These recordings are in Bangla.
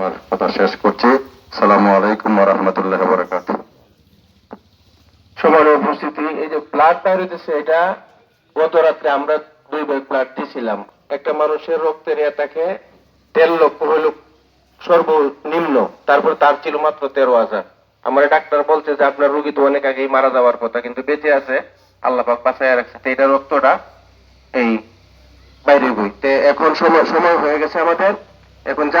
আমার কথা শেষ করছি। সালামু আলাইকুম রহমতুল্লাহ বরাকাত সমানের উপস্থিতি, এই যে ব্লাড বাইর হইতেছে এটা, গত রাত্রে আমরা দুই ব্যাগ ব্লাড দিয়েছিলাম একটা মানুষের রক্তের ইয়ে থাকে তেরো লক্ষ হইল সর্বনিম্ন, তারপর তার ছিল মাত্র তেরো হাজার। আমার ডাক্তার বলছে যে আপনার রুগী তো অনেক আগেই মারা যাওয়ার কথা, কিন্তু বেঁচে আছে, আল্লাহ পাক বাঁচায় রাখছে। তো এটা রক্তটা এই বাইরে বই এখন সময় সময় হয়ে গেছে আমাদের। এখন যা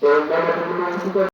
তো